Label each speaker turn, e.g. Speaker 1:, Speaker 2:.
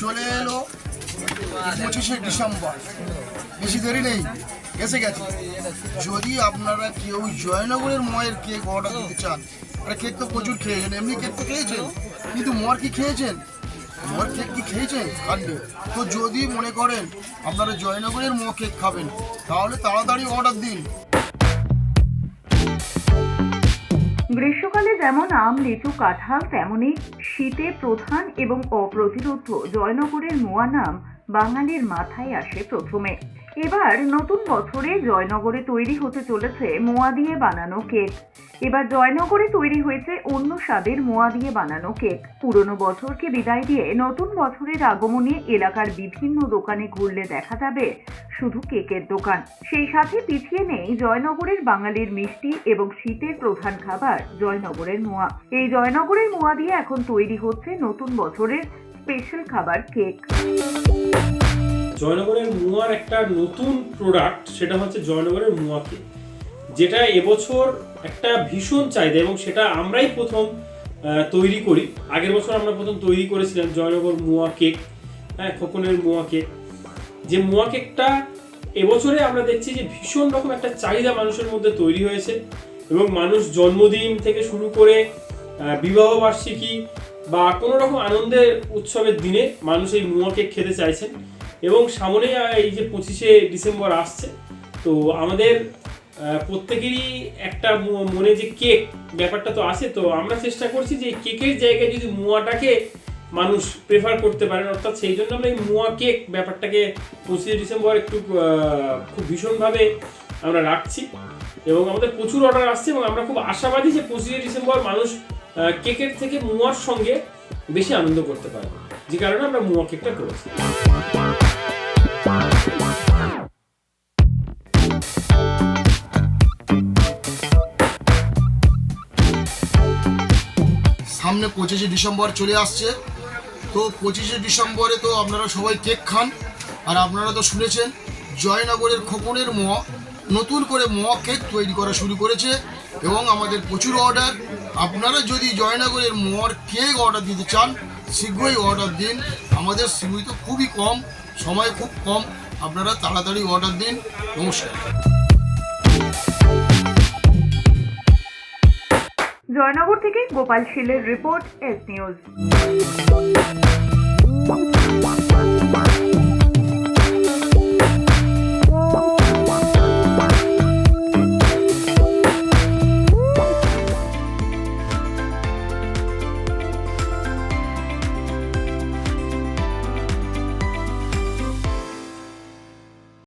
Speaker 1: চলে এলো পঁচিশে ডিসেম্বর। বেশি দেরি নেই, এসে গেছে। যদি আপনারা কেউ জয়নগরের ময়ের কেক অর্ডার দিতে চান, আরে কেক তো প্রচুর খেয়েছেন, এমনি কেক তো খেয়েছেন। কিন্তু মর কি খেয়েছেন? মর কেক কি খেয়েছেন? খাননি। তো যদি মনে করেন আপনারা জয়নগরের ম কেক খাবেন, তাহলে তাড়াতাড়ি অর্ডার দিন।
Speaker 2: গ্রীষ্মকালে যেমন আম, লিচু, কাঁঠাল তেমনই শীতে প্রধান এবং অপ্রতিরোধ জয়নগরের মোয়া নাম বাঙালির মাথায় আসে প্রথমে। এবার নতুন বছরে জয়নগরে তৈরি হতে চলেছে মোয়া দিয়ে বানানো কেক। এবার জয়নগরে তৈরি হয়েছে অন্য স্বাদের মোয়া দিয়ে বানানো কেক। পুরনো বছরকে বিদায় দিয়ে নতুন বছরের আগমনে এলাকার বিভিন্ন দোকানে ঘুরলে দেখা যাবে শুধু কেকের দোকান। সেই সাথে পিছিয়ে নেই জয়নগরের বাঙালির মিষ্টি এবং শীতের প্রধান খাবার জয়নগরের মোয়া। এই জয়নগরের মোয়া দিয়ে এখন তৈরি হচ্ছে নতুন বছরের স্পেশাল খাবার কেক।
Speaker 3: জয়নগরের মুয়ার একটা নতুন প্রোডাক্ট, সেটা হচ্ছে জয়নগরের মুয়া কেক। যেটা এবছর একটা ভীষণ চাহিদা এবং সেটা আমরাই প্রথম তৈরি করি। আগের বছর আমরা প্রথম তৈরি করেছিলাম জয়নগর মুয়া কেক হ্যাঁ খোকনের মুয়া কেক। যে মুয়া কেকটা এবছরে আমরা দেখছি যে ভীষণ রকম একটা চাহিদা মানুষের মধ্যে তৈরি হয়েছে এবং মানুষ জন্মদিন থেকে শুরু করে বিবাহ বার্ষিকী বা কোনো রকম আনন্দের উৎসবের দিনে মানুষ এই মুয়া কেক খেতে চাইছেন। এবং সামনে এই যে পঁচিশে ডিসেম্বর আসছে, তো আমাদের প্রত্যেকেরই একটা মনে যে কেক, ব্যাপারটা তো আছে, তো আমরা চেষ্টা করছি যে কেকের জায়গায় যদি মুয়াটাকে মানুষ প্রেফার করতে পারেন, অর্থাৎ সেই জন্য আমরা এই মুয়া কেক ব্যাপারটাকে পঁচিশে ডিসেম্বর একটু খুব ভীষণভাবে আমরা রাখছি। এবং আমাদের প্রচুর অর্ডার আসছে এবং আমরা খুব আশাবাদী যে পঁচিশে ডিসেম্বর মানুষ কেকের থেকে মুয়ার সঙ্গে বেশি আনন্দ করতে পারবে। যে কারণে আমরা মুয়া কেকটা করেছি।
Speaker 1: সামনে পঁচিশে ডিসেম্বর চলে আসছে। তো পঁচিশে ডিসেম্বরে তো আপনারা সবাই কেক খান। আর আপনারা তো শুনেছেন, জয়নগরের খোকনের ম নতুন করে ম কেক তৈরি করা শুরু করেছে এবং আমাদের প্রচুর অর্ডার। আপনারা যদি জয়নগরের মর কেক অর্ডার দিতে চান, শীঘ্রই অর্ডার দিন। আমাদের সীমিত খুবই কম, সময় খুব কম। আপনারা তাড়াতাড়ি অর্ডার দিন। নমস্কার।
Speaker 2: জয়নগর থেকে গোপাল শীলের রিপোর্ট এস নিউজ।